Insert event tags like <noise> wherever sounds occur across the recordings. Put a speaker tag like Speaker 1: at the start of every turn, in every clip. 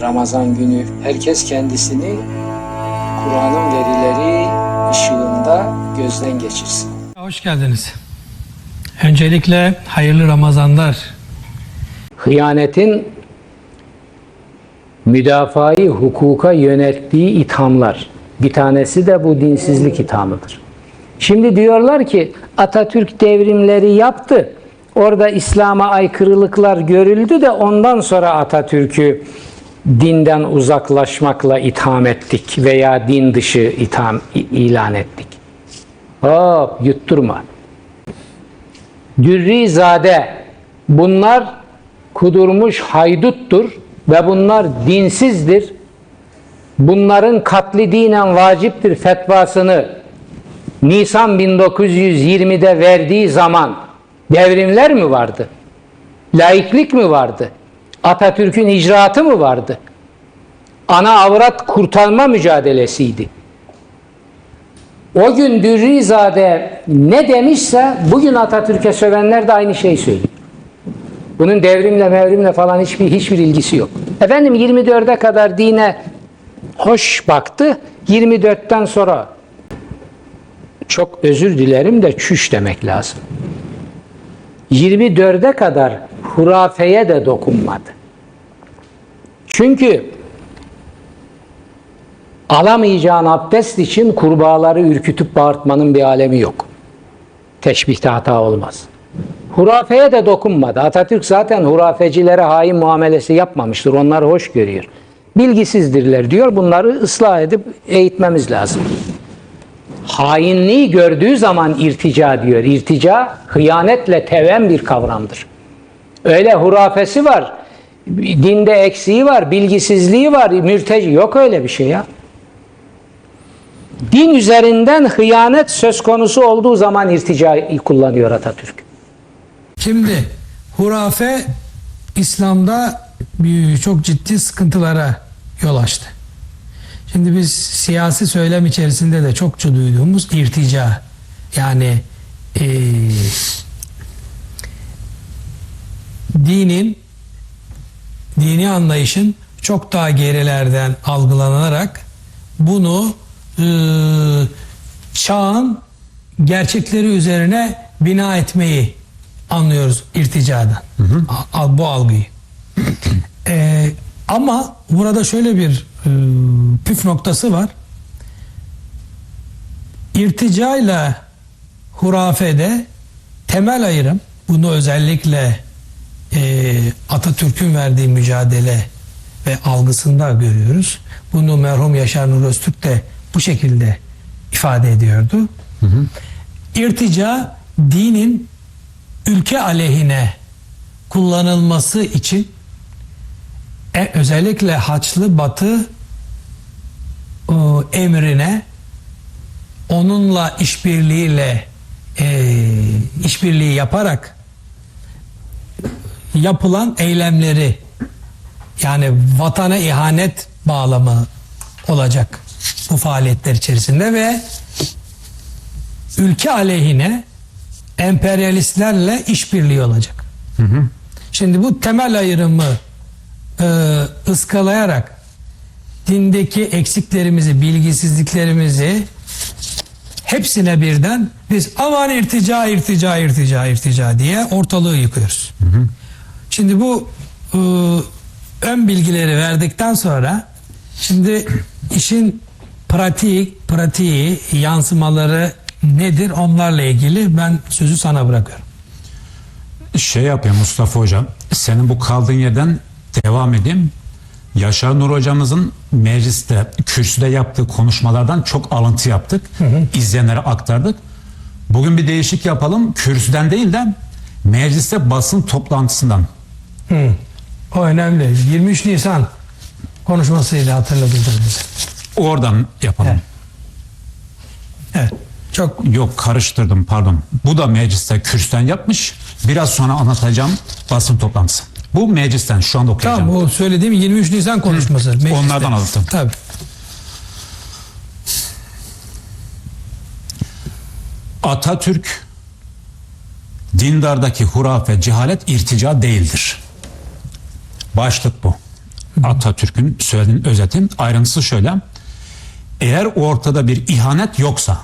Speaker 1: Ramazan günü herkes kendisini Kur'an'ın verileri ışığında gözden geçirsin.
Speaker 2: Hoş geldiniz. Öncelikle hayırlı Ramazanlar.
Speaker 1: Hıyanetin müdafai hukuka yönelttiği ithamlar. Bir tanesi de bu dinsizlik ithamıdır. Şimdi diyorlar ki Atatürk devrimleri yaptı. Orada İslam'a aykırılıklar görüldü de ondan sonra Atatürk'ü dinden uzaklaşmakla itham ettik veya din dışı itham ilan ettik. Hop yutturma. Dürrizade bunlar kudurmuş hayduttur ve bunlar dinsizdir. Bunların katli dinen vaciptir fetvasını Nisan 1920'de verdiği zaman devrimler mi vardı? Laiklik mi vardı? Atatürk'ün icraatı mı vardı? Ana avrat kurtarma mücadelesiydi. O gün Dürrizade ne demişse bugün Atatürk'e sövenler de aynı şeyi söylüyor. Bunun devrimle mevrimle falan hiçbir hiçbir ilgisi yok. Efendim 24'e kadar dine hoş baktı. 24'ten sonra çok özür dilerim de çüş demek lazım. 24'e kadar hurafeye de dokunmadı. Çünkü alamayacağın abdest için kurbağaları ürkütüp bağırtmanın bir alemi yok. Teşbihte hata olmaz. Hurafeye de dokunmadı. Atatürk zaten hurafecilere hain muamelesi yapmamıştır. Onları hoş görüyor. Bilgisizdirler diyor. Bunları ıslah edip eğitmemiz lazım. Hainliği gördüğü zaman irtica diyor. İrtica hıyanetle teven bir kavramdır. Öyle hurafesi var. Dinde eksiği var, bilgisizliği var, mürteci. Yok öyle bir şey ya. Din üzerinden hıyanet söz konusu olduğu zaman irticayı kullanıyor Atatürk.
Speaker 2: Şimdi hurafe İslam'da çok ciddi sıkıntılara yol açtı. Şimdi biz siyasi söylem içerisinde de çokça duyduğumuz irtica yani eee, dinin dini anlayışın çok daha gerilerden algılanarak bunu eee, çağın gerçekleri üzerine bina etmeyi anlıyoruz irticadan. A- al- bu algıyı. Ee, ama burada şöyle bir e, püf noktası var. İrtica ile hurafede temel ayrım bunu özellikle e, Atatürk'ün verdiği mücadele ve algısında görüyoruz. Bunu merhum Yaşar Nur Öztürk de bu şekilde ifade ediyordu. İrtica dinin ülke aleyhine kullanılması için e, özellikle Haçlı Batı o, emrine onunla işbirliğiyle e, işbirliği yaparak yapılan eylemleri yani vatana ihanet bağlamı olacak bu faaliyetler içerisinde ve ülke aleyhine emperyalistlerle işbirliği olacak. Şimdi bu temel ayrımı e, ıskalayarak dindeki eksiklerimizi, bilgisizliklerimizi hepsine birden biz aman irtica, irtica, irtica, irtica diye ortalığı yıkıyoruz. Şimdi bu e, ön bilgileri verdikten sonra şimdi işin pratik, pratiği, yansımaları nedir onlarla ilgili ben sözü sana bırakıyorum.
Speaker 3: Şey yapayım Mustafa Hocam. Senin bu kaldığın yerden devam edeyim. Yaşar Nur Hocamızın mecliste, kürsüde yaptığı konuşmalardan çok alıntı yaptık. İzleyenlere aktardık. Bugün bir değişik yapalım. Kürsüden değil de mecliste basın toplantısından.
Speaker 2: Hı. O önemli. 23 Nisan konuşmasıydı hatırladınız bize.
Speaker 3: Oradan yapalım.
Speaker 2: Evet. Evet. Çok
Speaker 3: Yok karıştırdım pardon. Bu da mecliste kürsüden yapmış. Biraz sonra anlatacağım basın toplantısı. Bu meclisten şu anda okuyacağım.
Speaker 2: Tamam o söylediğim 23 Nisan konuşması. mecliste.
Speaker 3: Onlardan aldım.
Speaker 2: Tabii.
Speaker 3: Atatürk dindardaki hurafe, cehalet irtica değildir. Başlık bu. Atatürk'ün söylediğinin özeti. Ayrıntısı şöyle. Eğer ortada bir ihanet yoksa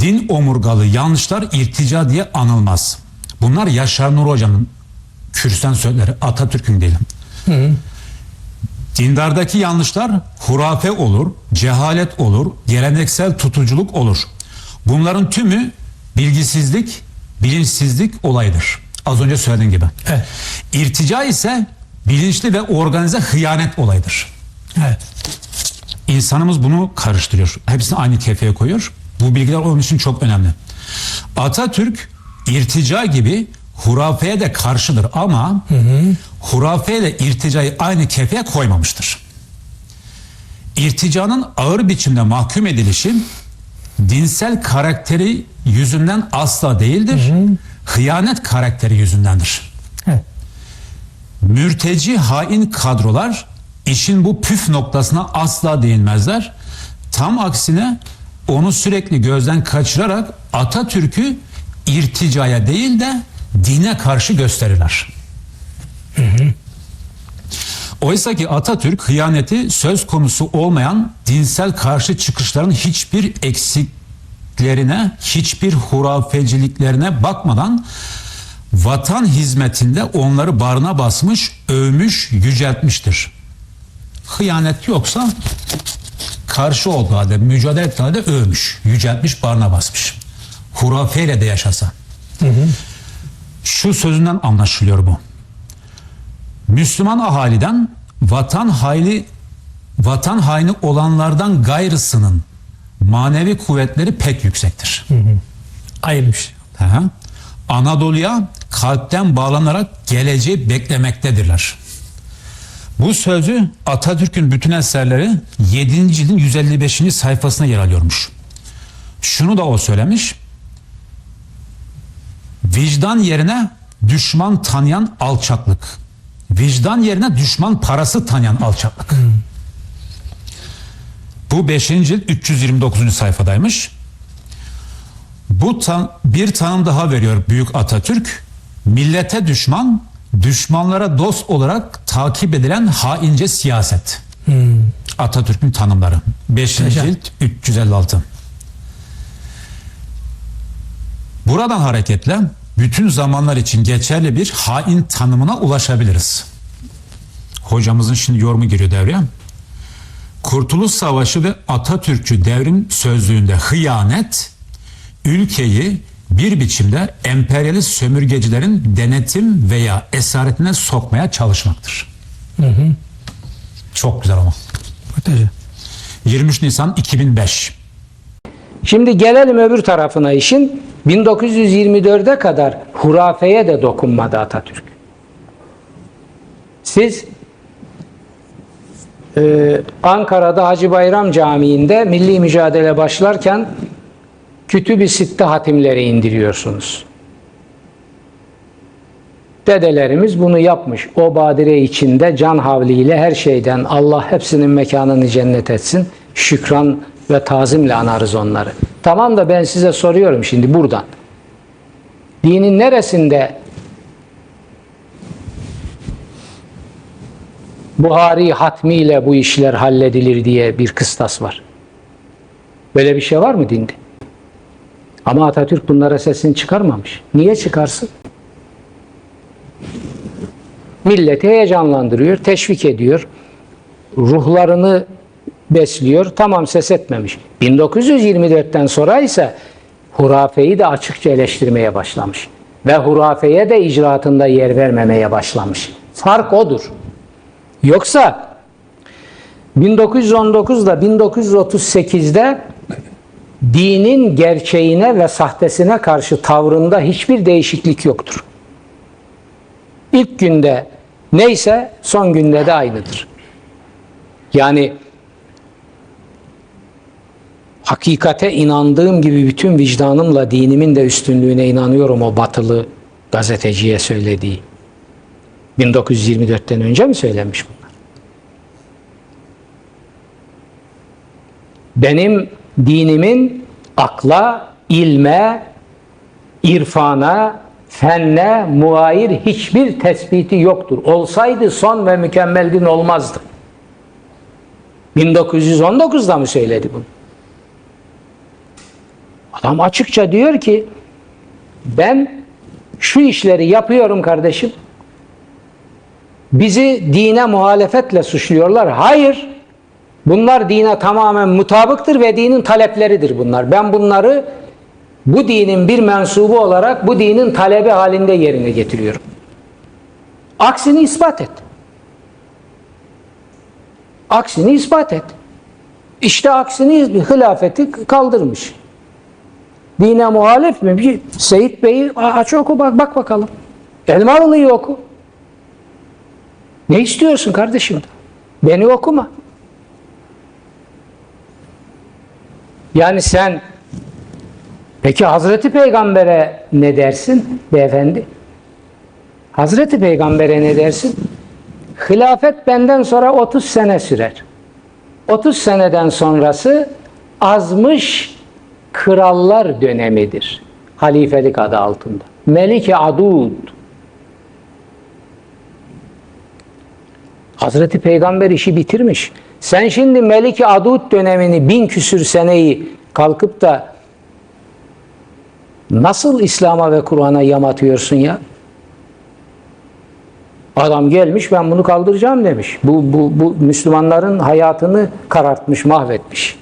Speaker 3: din omurgalı yanlışlar irtica diye anılmaz. Bunlar Yaşar Nur Hoca'nın kürsüden sözleri Atatürk'ün değil. Dindardaki yanlışlar hurafe olur, cehalet olur, geleneksel tutuculuk olur. Bunların tümü bilgisizlik, bilinçsizlik olayıdır. Az önce söylediğim gibi.
Speaker 2: Evet.
Speaker 3: İrtica ise bilinçli ve organize hıyanet olayıdır.
Speaker 2: Evet.
Speaker 3: İnsanımız bunu karıştırıyor. Hepsini aynı kefeye koyuyor. Bu bilgiler onun için çok önemli. Atatürk irtica gibi hurafeye de karşıdır ama hurafeye de irticayı aynı kefeye koymamıştır. İrticanın ağır biçimde mahkum edilişi dinsel karakteri yüzünden asla değildir. Hıyanet karakteri yüzündendir. Mürteci hain kadrolar işin bu püf noktasına asla değinmezler. Tam aksine onu sürekli gözden kaçırarak Atatürk'ü irticaya değil de dine karşı gösterirler. Oysa ki Atatürk hıyaneti söz konusu olmayan dinsel karşı çıkışların hiçbir eksiklerine, hiçbir hurafeciliklerine bakmadan vatan hizmetinde onları barına basmış, övmüş, yüceltmiştir. Hıyanet yoksa karşı olduğu halde, mücadele ettiği halde övmüş, yüceltmiş, barına basmış. Hurafeyle de yaşasa. Şu sözünden anlaşılıyor bu. Müslüman ahaliden vatan haini vatan haini olanlardan gayrısının manevi kuvvetleri pek yüksektir. Hı hı. Anadolu'ya kalpten bağlanarak geleceği beklemektedirler. Bu sözü Atatürk'ün bütün eserleri 7. cildin 155. sayfasına yer alıyormuş. Şunu da o söylemiş. Vicdan yerine düşman tanıyan alçaklık. Vicdan yerine düşman parası tanıyan alçaklık. Bu 5. cilt 329. sayfadaymış. Bu tan- bir tanım daha veriyor Büyük Atatürk. Millete düşman, düşmanlara dost olarak takip edilen haince siyaset. Atatürk'ün tanımları. 5.
Speaker 2: Hocam.
Speaker 3: cilt 356. Buradan hareketle bütün zamanlar için geçerli bir hain tanımına ulaşabiliriz. Hocamızın şimdi yorumu giriyor devreye. Kurtuluş Savaşı ve Atatürkçü devrim sözlüğünde hıyanet ülkeyi bir biçimde emperyalist sömürgecilerin denetim veya esaretine sokmaya çalışmaktır. Çok güzel ama.
Speaker 2: Muhteşem.
Speaker 3: 23 Nisan 2005.
Speaker 1: Şimdi gelelim öbür tarafına işin. 1924'e kadar hurafeye de dokunmadı Atatürk. Siz e, Ankara'da Hacı Bayram Camii'nde milli mücadele başlarken Kütüb-i Sitte hatimleri indiriyorsunuz. Dedelerimiz bunu yapmış. O badire içinde can havliyle her şeyden Allah hepsinin mekanını cennet etsin. Şükran ve tazimle anarız onları. Tamam da ben size soruyorum şimdi buradan. Dinin neresinde Buhari hatmiyle bu işler halledilir diye bir kıstas var. Böyle bir şey var mı dinde? Ama Atatürk bunlara sesini çıkarmamış. Niye çıkarsın? Milleti heyecanlandırıyor, teşvik ediyor. Ruhlarını besliyor. Tamam ses etmemiş. 1924'ten sonra ise hurafeyi de açıkça eleştirmeye başlamış. Ve hurafeye de icraatında yer vermemeye başlamış. Fark odur. Yoksa 1919'da 1938'de dinin gerçeğine ve sahtesine karşı tavrında hiçbir değişiklik yoktur. İlk günde neyse son günde de aynıdır. Yani hakikate inandığım gibi bütün vicdanımla dinimin de üstünlüğüne inanıyorum o batılı gazeteciye söylediği. 1924'ten önce mi söylemiş bunlar? Benim dinimin akla, ilme, irfana, fenne muayir hiçbir tespiti yoktur. Olsaydı son ve mükemmel din olmazdı. 1919'da mı söyledi bunu? Adam açıkça diyor ki ben şu işleri yapıyorum kardeşim. Bizi dine muhalefetle suçluyorlar. Hayır. Bunlar dine tamamen mutabıktır ve dinin talepleridir bunlar. Ben bunları bu dinin bir mensubu olarak bu dinin talebi halinde yerine getiriyorum. Aksini ispat et. Aksini ispat et. İşte aksini hilafeti kaldırmış. Dine muhalif mi? Seyit Bey'i aç oku bak, bak bakalım. Elmalı'yı oku. Ne istiyorsun kardeşim? Beni okuma. Yani sen peki Hazreti Peygamber'e ne dersin beyefendi? Hazreti Peygamber'e ne dersin? Hilafet benden sonra 30 sene sürer. 30 seneden sonrası azmış krallar dönemidir. Halifelik adı altında. Melike Adud. Hazreti Peygamber işi bitirmiş. Sen şimdi Melike Adud dönemini bin küsür seneyi kalkıp da nasıl İslam'a ve Kur'an'a yamatıyorsun ya? Adam gelmiş ben bunu kaldıracağım demiş. Bu, bu, bu Müslümanların hayatını karartmış, mahvetmiş.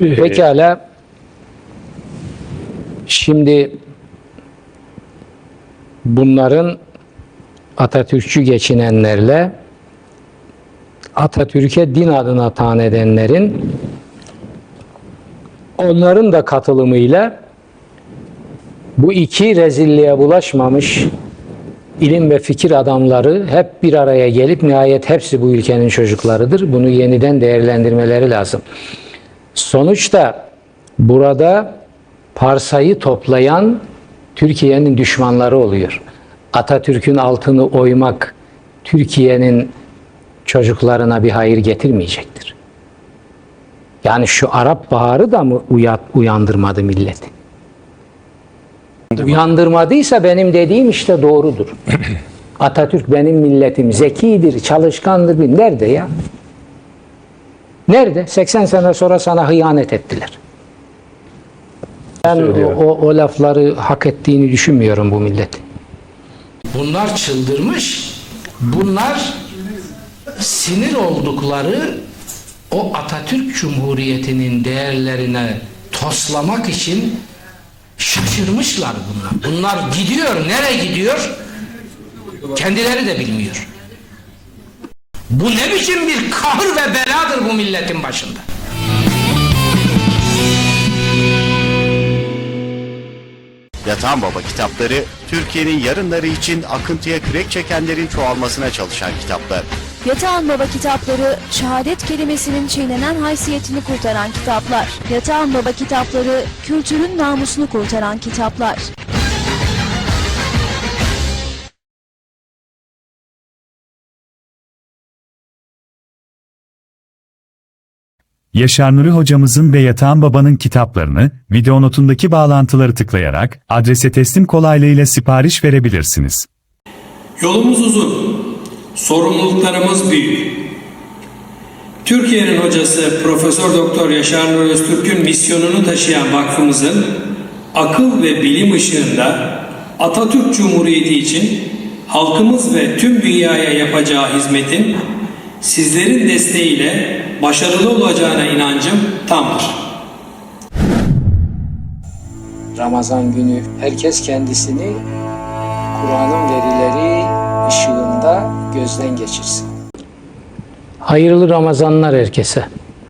Speaker 1: Pekala. Şimdi bunların Atatürkçü geçinenlerle Atatürk'e din adına tan edenlerin onların da katılımıyla bu iki rezilliğe bulaşmamış ilim ve fikir adamları hep bir araya gelip nihayet hepsi bu ülkenin çocuklarıdır. Bunu yeniden değerlendirmeleri lazım. Sonuçta burada parsayı toplayan Türkiye'nin düşmanları oluyor. Atatürk'ün altını oymak Türkiye'nin çocuklarına bir hayır getirmeyecektir. Yani şu Arap Baharı da mı uyat, uyandırmadı milleti? Uyandırmadıysa benim dediğim işte doğrudur. <clears throat> Atatürk benim milletim zekidir, çalışkandır. Nerede ya? Nerede? 80 sene sonra sana hıyanet ettiler. Ben o, o, o lafları hak ettiğini düşünmüyorum bu milletin. Bunlar çıldırmış. Bunlar sinir oldukları o Atatürk Cumhuriyeti'nin değerlerine toslamak için şaşırmışlar bunlar. Bunlar gidiyor. Nereye gidiyor? Kendileri de bilmiyor. Bu ne biçim bir kahır ve beladır bu milletin başında.
Speaker 4: Yatan Baba kitapları, Türkiye'nin yarınları için akıntıya kürek çekenlerin çoğalmasına çalışan kitaplar.
Speaker 5: Yatağan Baba kitapları, şehadet kelimesinin çiğnenen haysiyetini kurtaran kitaplar. Yatağan Baba kitapları, kültürün namusunu kurtaran kitaplar.
Speaker 6: Yaşar Nuri hocamızın ve Yatağan Baba'nın kitaplarını video notundaki bağlantıları tıklayarak adrese teslim kolaylığıyla sipariş verebilirsiniz.
Speaker 7: Yolumuz uzun, sorumluluklarımız büyük. Türkiye'nin hocası Profesör Doktor Yaşar Nur Öztürk'ün misyonunu taşıyan vakfımızın akıl ve bilim ışığında Atatürk Cumhuriyeti için halkımız ve tüm dünyaya yapacağı hizmetin sizlerin desteğiyle başarılı olacağına inancım tamdır.
Speaker 1: Ramazan günü herkes kendisini Kur'an'ın verileri ışığında gözden geçirsin. Hayırlı Ramazanlar herkese.